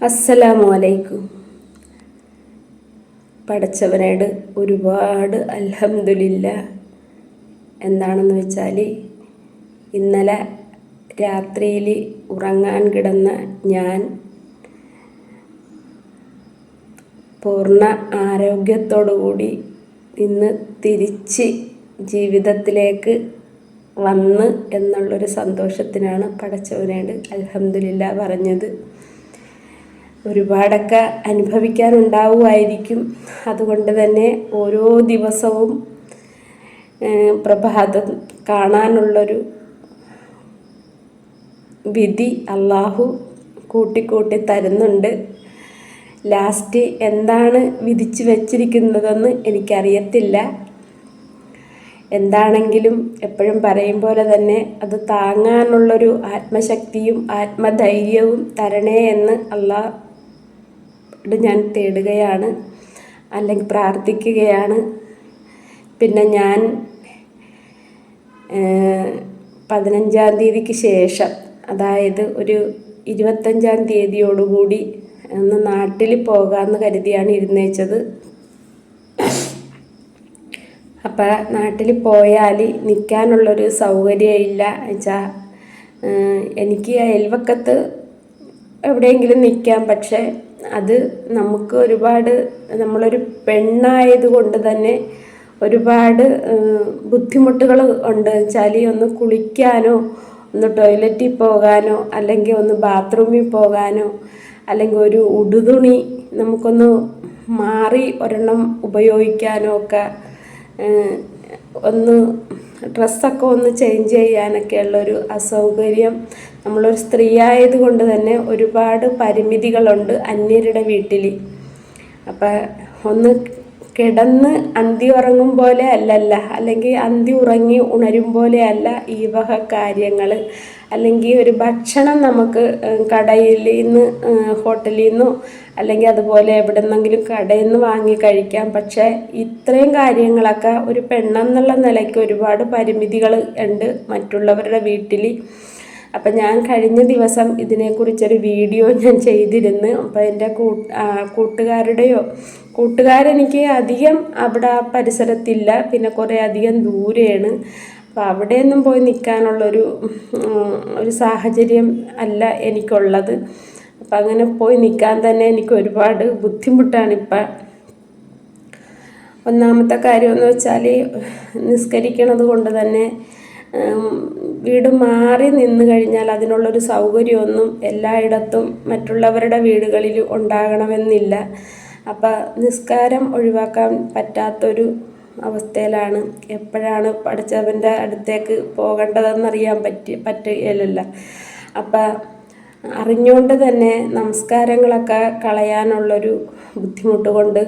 അസ്സലാമു അലൈക്കും പഠിച്ചവനോട് ഒരുപാട് അൽഹംദുലില്ല എന്താണെന്ന് വെച്ചാൽ ഇന്നലെ രാത്രിയിൽ ഉറങ്ങാൻ കിടന്ന ഞാൻ പൂർണ ആരോഗ്യത്തോടുകൂടി ഇന്ന് തിരിച്ച് ജീവിതത്തിലേക്ക് വന്ന് എന്നുള്ളൊരു സന്തോഷത്തിനാണ് പടച്ചവനോട് അൽഹംദുലില്ല പറഞ്ഞത്. ഒരുപാടൊക്കെ അനുഭവിക്കാനുണ്ടാവുമായിരിക്കും. അതുകൊണ്ട് തന്നെ ഓരോ ദിവസവും പ്രഭാതം കാണാനുള്ളൊരു വിധി അള്ളാഹു കൂട്ടിക്കൂട്ടി തരുന്നുണ്ട്. ലാസ്റ്റ് എന്താണ് വിധിച്ചു വച്ചിരിക്കുന്നതെന്ന് എനിക്കറിയത്തില്ല. എന്താണെങ്കിലും എപ്പോഴും പറയും പോലെ തന്നെ അത് താങ്ങാനുള്ളൊരു ആത്മശക്തിയും ആത്മധൈര്യവും തരണേ എന്ന് അള്ളാഹ് ഞാൻ തേടുകയാണ് അല്ലെങ്കിൽ പ്രാർത്ഥിക്കുകയാണ്. പിന്നെ ഞാൻ പതിനഞ്ചാം തീയതിക്ക് ശേഷം അതായത് ഒരു ഇരുപത്തഞ്ചാം തീയതിയോടുകൂടി ഒന്ന് നാട്ടിൽ പോകാമെന്ന് കരുതിയാണ് ഇരുന്നേച്ചത്. അപ്പം നാട്ടിൽ പോയാൽ നിൽക്കാനുള്ളൊരു സൗകര്യമില്ല. വെച്ചാൽ എനിക്ക് അയൽവക്കത്ത് എവിടെയെങ്കിലും നിൽക്കാം. പക്ഷേ അത് നമുക്ക് ഒരുപാട് നമ്മളൊരു പെണ്ണായത് കൊണ്ട് തന്നെ ഒരുപാട് ബുദ്ധിമുട്ടുകൾ ഉണ്ട്. വെച്ചാൽ ഒന്ന് കുളിക്കാനോ ഒന്ന് ടോയ്ലറ്റിൽ പോകാനോ അല്ലെങ്കിൽ ഒന്ന് ബാത്റൂമിൽ പോകാനോ അല്ലെങ്കിൽ ഒരു ഉടുതുണി നമുക്കൊന്ന് മാറി ഒരെണ്ണം ഉപയോഗിക്കാനോ ഒക്കെ ഒന്ന് ഡ്രസ്സൊക്കെ ഒന്ന് ചേഞ്ച് ചെയ്യാനൊക്കെ ഉള്ളൊരു അസൗകര്യം നമ്മളൊരു സ്ത്രീ ആയതുകൊണ്ട് തന്നെ ഒരുപാട് പരിമിതികളുണ്ട് അന്യരുടെ വീട്ടിൽ. അപ്പം ഒന്ന് കിടന്ന് അന്തി ഉറങ്ങും പോലെ അല്ലല്ല അല്ലെങ്കിൽ അന്തി ഉറങ്ങി ഉണരും പോലെ അല്ല ഈ വക കാര്യങ്ങൾ. അല്ലെങ്കിൽ ഒരു ഭക്ഷണം നമുക്ക് കടയിൽ നിന്ന് ഹോട്ടലിൽ നിന്നോ അല്ലെങ്കിൽ അതുപോലെ എവിടെ നിന്നെങ്കിലും കടയിൽ നിന്ന് വാങ്ങി കഴിക്കാം. പക്ഷേ ഇത്രയും കാര്യങ്ങളൊക്കെ ഒരു പെണ്ണെന്നുള്ള നിലയ്ക്ക് ഒരുപാട് പരിമിതികൾ ഉണ്ട് മറ്റുള്ളവരുടെ വീട്ടിൽ. അപ്പം ഞാൻ കഴിഞ്ഞ ദിവസം ഇതിനെക്കുറിച്ചൊരു വീഡിയോ ഞാൻ ചെയ്തിരുന്നു. അപ്പോൾ എന്റെ കൂട്ടുകാരുടെയോ കൂട്ടുകാരെനിക്ക് അധികം അവിടെ പരിസരത്തില്ല. പിന്നെ കുറേ അധികം ദൂരെയാണ്. അപ്പോൾ അവിടെയൊന്നും പോയി നിൽക്കാനുള്ളൊരു ഒരു സാഹചര്യം അല്ല എനിക്കുള്ളത്. അപ്പം അങ്ങനെ പോയി നിൽക്കാൻ തന്നെ എനിക്ക് ഒരുപാട് ബുദ്ധിമുട്ടാണിപ്പം ഒന്നാമത്തെ കാര്യമെന്ന് വെച്ചാൽ നിസ്കരിക്കണത് കൊണ്ട് തന്നെ വീട് മാറി നിന്ന് കഴിഞ്ഞാൽ അതിനുള്ളൊരു സൗകര്യമൊന്നും എല്ലായിടത്തും മറ്റുള്ളവരുടെ വീടുകളിൽ ഉണ്ടാകണമെന്നില്ല. അപ്പം നിസ്കാരം ഒഴിവാക്കാൻ പറ്റാത്തൊരു അവസ്ഥയിലാണ്. എപ്പോഴാണ് പഠിച്ചവന്റെ അടുത്തേക്ക് പോകേണ്ടതെന്നറിയാൻ പറ്റി പറ്റുകയല്ല അപ്പം അറിഞ്ഞുകൊണ്ട് തന്നെ നമസ്കാരങ്ങളൊക്കെ കളയാനുള്ളൊരു ബുദ്ധിമുട്ട് കൊണ്ട്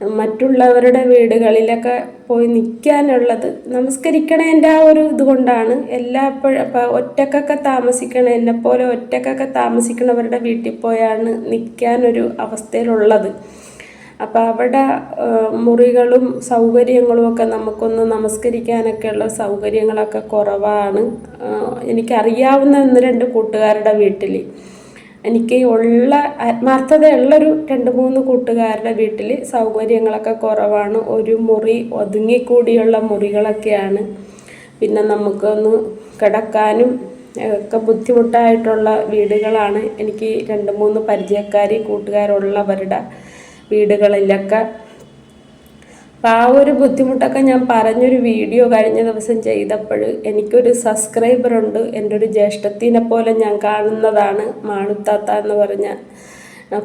മറ്റുള്ളവരുടെ വീടുകളിലൊക്കെ പോയി നിൽക്കാനുള്ളത് നമസ്കരിക്കണേന്റെ ആ ഒരു ഇതുകൊണ്ടാണ്. എല്ലാ അപ്പം ഒറ്റക്കൊക്കെ താമസിക്കണ എന്നെപ്പോലെ ഒറ്റക്കൊക്കെ താമസിക്കണവരുടെ വീട്ടിൽ പോയാണ് നിൽക്കാനൊരു അവസ്ഥയിലുള്ളത്. അപ്പോൾ അവിടെ മുറികളും സൗകര്യങ്ങളും ഒക്കെ നമുക്കൊന്ന് നമസ്കരിക്കാനൊക്കെയുള്ള സൗകര്യങ്ങളൊക്കെ കുറവാണ്. എനിക്കറിയാവുന്ന ഒന്ന് രണ്ട് കൂട്ടുകാരുടെ വീട്ടിൽ എനിക്ക് ഉള്ള ആത്മാർത്ഥതയുള്ളൊരു രണ്ട് മൂന്ന് കൂട്ടുകാരുടെ വീട്ടിൽ സൗകര്യങ്ങളൊക്കെ കുറവാണ്. ഒരു മുറി ഒതുങ്ങിക്കൂടിയുള്ള മുറികളൊക്കെയാണ്. പിന്നെ നമുക്കൊന്ന് കിടക്കാനും ഒക്കെ ബുദ്ധിമുട്ടായിട്ടുള്ള വീടുകളാണ്. എനിക്ക് രണ്ട് മൂന്ന് പരിചയക്കാർ കൂട്ടുകാരുള്ളവരുടെ വീടുകളിലൊക്കെ അപ്പം ആ ഒരു ബുദ്ധിമുട്ടൊക്കെ ഞാൻ പറഞ്ഞൊരു വീഡിയോ കഴിഞ്ഞ ദിവസം ചെയ്തപ്പോൾ എനിക്കൊരു സബ്സ്ക്രൈബർ ഉണ്ട്. എന്റെ ഒരു ജ്യേഷ്ഠത്തിനെ പോലെ ഞാൻ കാണുന്നതാണ് മാണുത്താത്ത എന്ന് പറഞ്ഞ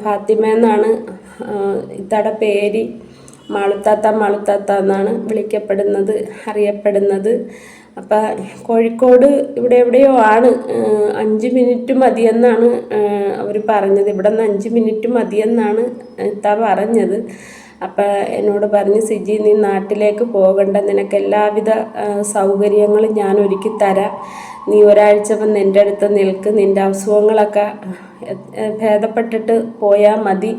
ഫാത്തിമ എന്നാണ്. ഇത്തടെ പേര് മാളുത്താത്ത മാളുത്താത്ത എന്നാണ് വിളിക്കപ്പെടുന്നത് അറിയപ്പെടുന്നത്. അപ്പം കോഴിക്കോട് ഇവിടെ എവിടെയോ ആണ്. അഞ്ച് മിനിറ്റ് മതിയെന്നാണ് അവർ പറഞ്ഞത്. ഇവിടെ നിന്ന് അഞ്ച് മിനിറ്റ് മതിയെന്നാണ് ഇത്ത പറഞ്ഞത്. അപ്പം എന്നോട് പറഞ്ഞ് സിജി നീ നാട്ടിലേക്ക് പോകണ്ട. നിനക്ക് എല്ലാവിധ സൗകര്യങ്ങളും ഞാൻ ഒരുക്കി തരാം. നീ ഒരാഴ്ച വന്ന് എന്റെ അടുത്ത് നിൽക്ക്. നിന്റെ അസുഖങ്ങളൊക്കെ ഭേദപ്പെട്ടിട്ട് പോയാൽ മതി.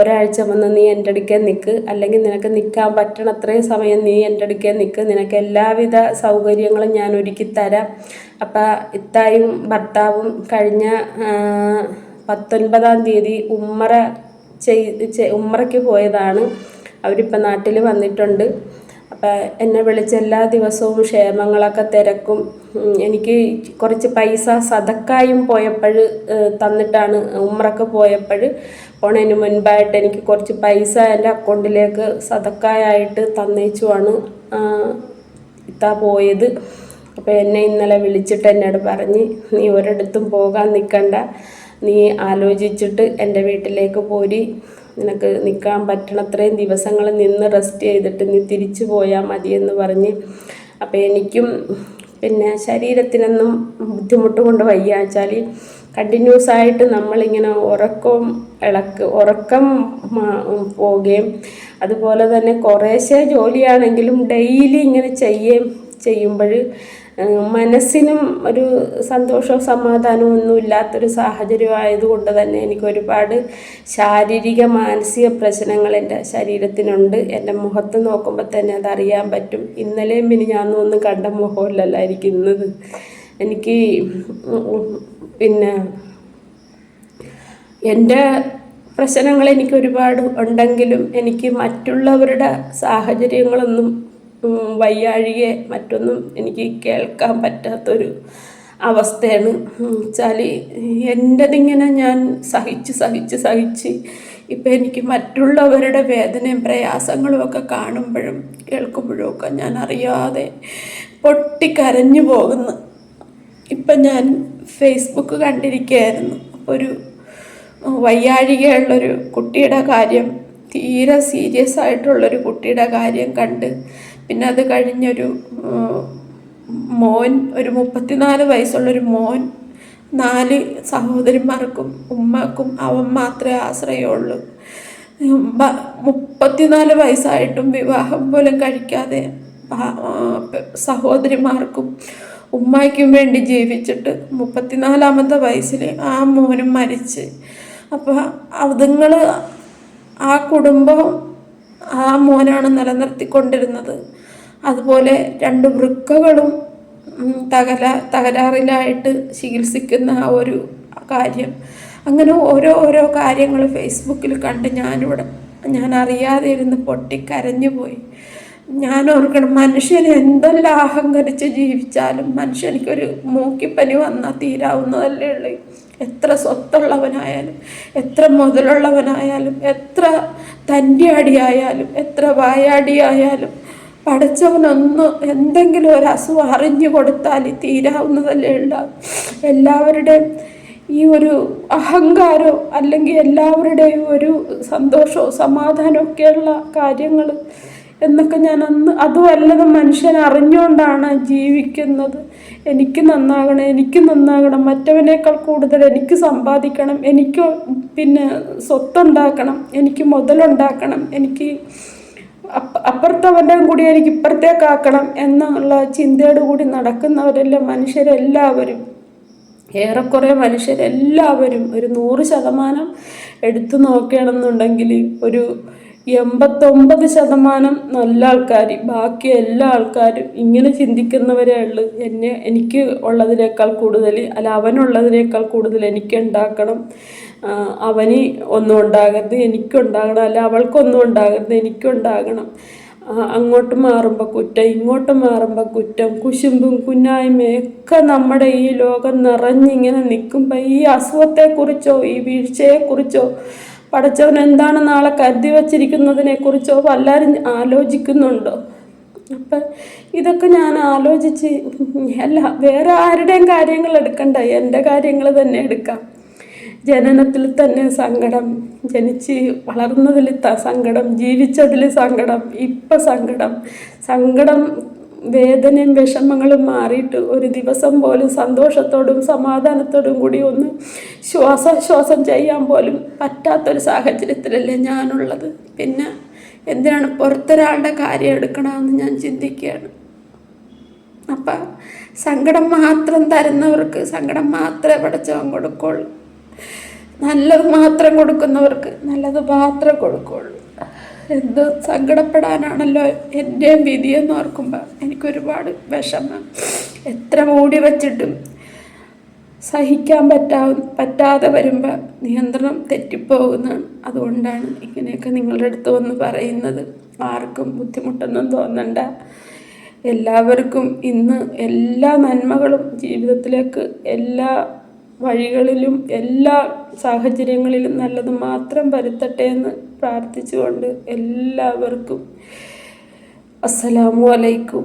ഒരാഴ്ച വന്ന് നീ എന്റെ അടുക്കൽ നിൽക്ക് അല്ലെങ്കിൽ നിനക്ക് നിൽക്കാൻ പറ്റണ അത്രയും സമയം നീ എന്റെ അടുക്കൽ നിൽക്ക് നിനക്ക് എല്ലാവിധ സൗകര്യങ്ങളും ഞാൻ ഒരുക്കി തരാം. അപ്പം ഇത്തായും ഭർത്താവും കഴിഞ്ഞ പത്തൊൻപതാം തീയതി ഉമ്മറ ചെയ്ത് ചെ- ഉമ്മറയ്ക്ക് പോയതാണ്. അവരിപ്പോൾ നാട്ടിൽ വന്നിട്ടുണ്ട്. അപ്പം എന്നെ വിളിച്ച് എല്ലാ ദിവസവും ക്ഷേമങ്ങളൊക്കെ തിരക്കും. എനിക്ക് കുറച്ച് പൈസ സതക്കായും പോയപ്പോൾ തന്നിട്ടാണ് ഉമ്രക്ക് പോയപ്പോൾ പോണതിന് മുൻപായിട്ട് എനിക്ക് കുറച്ച് പൈസ എന്റെ അക്കൗണ്ടിലേക്ക് സതക്കായായിട്ട് തന്നേച്ചുമാണ് ഇത്താ പോയത്. അപ്പോൾ എന്നെ ഇന്നലെ വിളിച്ചിട്ട് എന്നോട് പറഞ്ഞ് നീ ഒരിടത്തും പോകാൻ നിൽക്കണ്ട നീ ആലോചിച്ചിട്ട് എന്റെ വീട്ടിലേക്ക് പോരി. നിനക്ക് നിൽക്കാൻ പറ്റണത്രയും ദിവസങ്ങൾ നിന്ന് റെസ്റ്റ് ചെയ്തിട്ട് നീ തിരിച്ചു പോയാൽ മതിയെന്ന് പറഞ്ഞ്. അപ്പോൾ എനിക്കും പിന്നെ ശരീരത്തിനൊന്നും ബുദ്ധിമുട്ട് കൊണ്ട് വയ്യ. വെച്ചാൽ കണ്ടിന്യൂസ് ആയിട്ട് നമ്മളിങ്ങനെ ഉറക്കം ഇളക്ക് ഉറക്കം പോവുകയും അതുപോലെ തന്നെ കുറേശ്ശെ ജോലിയാണെങ്കിലും ഡെയിലി ഇങ്ങനെ ചെയ്യുകയും ചെയ്യുമ്പോൾ മനസ്സിനും ഒരു സന്തോഷവും സമാധാനവും ഒന്നും ഇല്ലാത്തൊരു സാഹചര്യം ആയതുകൊണ്ട് തന്നെ എനിക്ക് ഒരുപാട് ശാരീരിക മാനസിക പ്രശ്നങ്ങൾ എന്റെ ശരീരത്തിനുണ്ട്. എന്റെ മുഖത്ത് നോക്കുമ്പോൾ തന്നെ അതറിയാൻ പറ്റും. ഇന്നലെയും പിന്നെ ഞാൻ ഒന്നും കണ്ട മുഖമല്ലല്ല ഇരിക്കുന്നത് എനിക്ക് പിന്നെ എന്റെ പ്രശ്നങ്ങൾ എനിക്ക് ഒരുപാട് ഉണ്ടെങ്കിലും എനിക്ക് മറ്റുള്ളവരുടെ സാഹചര്യങ്ങളൊന്നും വയ്യാഴികെ മറ്റൊന്നും എനിക്ക് കേൾക്കാൻ പറ്റാത്തൊരു അവസ്ഥയാണ്. വെച്ചാൽ എന്റെതിങ്ങനെ ഞാൻ സഹിച്ച് സഹിച്ച് സഹിച്ച് ഇപ്പം എനിക്ക് മറ്റുള്ളവരുടെ വേദനയും പ്രയാസങ്ങളും ഒക്കെ കാണുമ്പോഴും കേൾക്കുമ്പോഴും ഒക്കെ ഞാൻ അറിയാതെ പൊട്ടിക്കരഞ്ഞു പോകുന്നു. ഇപ്പം ഞാൻ ഫേസ്ബുക്ക് കണ്ടിരിക്കുകയായിരുന്നു. അപ്പോൾ ഒരു വയ്യാഴികയുള്ളൊരു കുട്ടിയുടെ കാര്യം തീരെ സീരിയസ് ആയിട്ടുള്ളൊരു കുട്ടിയുടെ കാര്യം കണ്ട് പിന്നെ അത് കഴിഞ്ഞൊരു മോൻ ഒരു മുപ്പത്തിനാല് വയസ്സുള്ളൊരു മോൻ നാല് സഹോദരിമാർക്കും ഉമ്മക്കും അവൻ മാത്രമേ ആശ്രയമുള്ളൂ. മുപ്പത്തിനാല് വയസ്സായിട്ടും വിവാഹം പോലും കഴിക്കാതെ സഹോദരിമാർക്കും ഉമ്മയ്ക്കും വേണ്ടി ജീവിച്ചിട്ട് മുപ്പത്തിനാലാമത്തെ വയസ്സിൽ ആ മോനും മരിച്ച്. അപ്പോൾ അതുങ്ങൾ ആ കുടുംബം ആ മോനാണ് നിലനിർത്തിക്കൊണ്ടിരുന്നത്. അതുപോലെ രണ്ട് വൃക്കകളും തകല തകര തകരാറിലായിട്ട് ചികിത്സിക്കുന്ന ആ ഒരു കാര്യം. അങ്ങനെ ഓരോ ഓരോ കാര്യങ്ങൾ ഫേസ്ബുക്കിൽ കണ്ട് ഞാനിവിടെ ഞാൻ അറിയാതെ ഇരുന്ന് പൊട്ടിക്കരഞ്ഞു പോയി. ഞാൻ ഓർക്കണം മനുഷ്യൻ എന്തെല്ലാം അഹങ്കരിച്ച് ജീവിച്ചാലും മനുഷ്യനിക്കൊരു മൂക്കിപ്പനി വന്നാൽ തീരാവുന്നതല്ലേ ഉള്ളൂ. എത്ര സ്വത്തുള്ളവനായാലും എത്ര മുതലുള്ളവനായാലും എത്ര തന്റെയാടിയായാലും എത്ര വായാടിയായാലും പഠിച്ചവനൊന്ന് എന്തെങ്കിലും ഒരു അസുഖം അറിഞ്ഞു കൊടുത്താൽ തീരാവുന്നതല്ലേ ഉള്ള. എല്ലാവരുടെയും ഈ ഒരു അഹങ്കാരോ അല്ലെങ്കിൽ എല്ലാവരുടെയും ഒരു സന്തോഷവും സമാധാനമൊക്കെയുള്ള കാര്യങ്ങൾ എന്നൊക്കെ ഞാൻ അന്ന് അതും മനുഷ്യൻ അറിഞ്ഞുകൊണ്ടാണ് ജീവിക്കുന്നത്. എനിക്ക് നന്നാകണം എനിക്ക് നന്നാകണം. മറ്റവനേക്കാൾ കൂടുതൽ എനിക്ക് സമ്പാദിക്കണം എനിക്ക് പിന്നെ സ്വത്തുണ്ടാക്കണം എനിക്ക് മുതലുണ്ടാക്കണം എനിക്ക് അപ്പ അപ്പുറത്തവന്റെ കൂടി എനിക്ക് ഇപ്പുറത്തേക്കാക്കണം എന്നുള്ള ചിന്തയോട് കൂടി നടക്കുന്നവരെല്ലാം മനുഷ്യരെല്ലാവരും. ഏറെക്കുറെ മനുഷ്യരെല്ലാവരും ഒരു നൂറ് ശതമാനം എടുത്തു നോക്കുകയാണെന്നുണ്ടെങ്കിൽ ഒരു എൺപത്തൊമ്പത് ശതമാനം നല്ല ആൾക്കാർ ബാക്കി എല്ലാ ആൾക്കാരും ഇങ്ങനെ ചിന്തിക്കുന്നവരേ ഉള്ളു. എന്നെ എനിക്ക് ഉള്ളതിനേക്കാൾ കൂടുതൽ അല്ല അവനുള്ളതിനേക്കാൾ കൂടുതൽ എനിക്ക് ഉണ്ടാക്കണം. അവന് ഒന്നും ഉണ്ടാകരുത് എനിക്കുണ്ടാകണം അല്ല അവൾക്കൊന്നും ഉണ്ടാകരുത് എനിക്കുണ്ടാകണം അങ്ങോട്ട് മാറുമ്പോൾ കുറ്റം ഇങ്ങോട്ട് മാറുമ്പോൾ കുറ്റം കുശുമ്പും കുന്നായ്മയൊക്കെ നമ്മുടെ ഈ ലോകം നിറഞ്ഞിങ്ങനെ നിൽക്കുമ്പോൾ ഈ അസുഖത്തെക്കുറിച്ചോ ഈ വീഴ്ചയെക്കുറിച്ചോ പടച്ചവൻ എന്താണ് നാളെ കരുതി വച്ചിരിക്കുന്നതിനെ കുറിച്ചോ വല്ലാരും ആലോചിക്കുന്നുണ്ടോ? അപ്പം ഇതൊക്കെ ഞാൻ ആലോചിച്ച് അല്ല വേറെ ആരുടെയും കാര്യങ്ങൾ എടുക്കണ്ട എന്റെ കാര്യങ്ങൾ തന്നെ എടുക്കാം. ജനനത്തിൽ തന്നെ സങ്കടം ജനിച്ച് വളർന്നതിൽ സങ്കടം ജീവിച്ചതിൽ സങ്കടം ഇപ്പം സങ്കടം. സങ്കടം വേദനയും വിഷമങ്ങളും മാറിയിട്ട് ഒരു ദിവസം പോലും സന്തോഷത്തോടും സമാധാനത്തോടും കൂടി ഒന്ന് ശ്വാസോച്ഛ്വാസം ചെയ്യാൻ പോലും പറ്റാത്തൊരു സാഹചര്യത്തിലല്ലേ ഞാനുള്ളത്. പിന്നെ എന്തിനാണ് പുറത്തൊരാളുടെ കാര്യം എടുക്കണമെന്ന് ഞാൻ ചിന്തിക്കുകയാണ്. അപ്പം സങ്കടം മാത്രം തരുന്നവർക്ക് സങ്കടം മാത്രമേ പഠിച്ചവൻ കൊടുക്കുള്ളൂ നല്ലത് മാത്രം കൊടുക്കുന്നവർക്ക് നല്ലത് മാത്രം കൊടുക്കുള്ളൂ എന്ത് സങ്കടപ്പെടാനാണല്ലോ എന്റെയും എന്ന് ഓർക്കുമ്പോൾ എനിക്കൊരുപാട് വിഷമം. എത്ര മൂടി വച്ചിട്ടും സഹിക്കാൻ പറ്റാ പറ്റാതെ വരുമ്പോൾ നിയന്ത്രണം തെറ്റിപ്പോകുന്നതാണ് അതുകൊണ്ടാണ് ഇങ്ങനെയൊക്കെ നിങ്ങളുടെ അടുത്ത് വന്ന് പറയുന്നത്. ആർക്കും ബുദ്ധിമുട്ടൊന്നും തോന്നണ്ട. എല്ലാവർക്കും ഇന്ന് എല്ലാ നന്മകളും ജീവിതത്തിലേക്ക് എല്ലാ വഴികളിലും എല്ലാ സാഹചര്യങ്ങളിലും നല്ലത് മാത്രം വരുത്തട്ടെ എന്ന് പ്രാർത്ഥിച്ചുകൊണ്ട് എല്ലാവർക്കും അസ്സലാമു അലൈക്കും.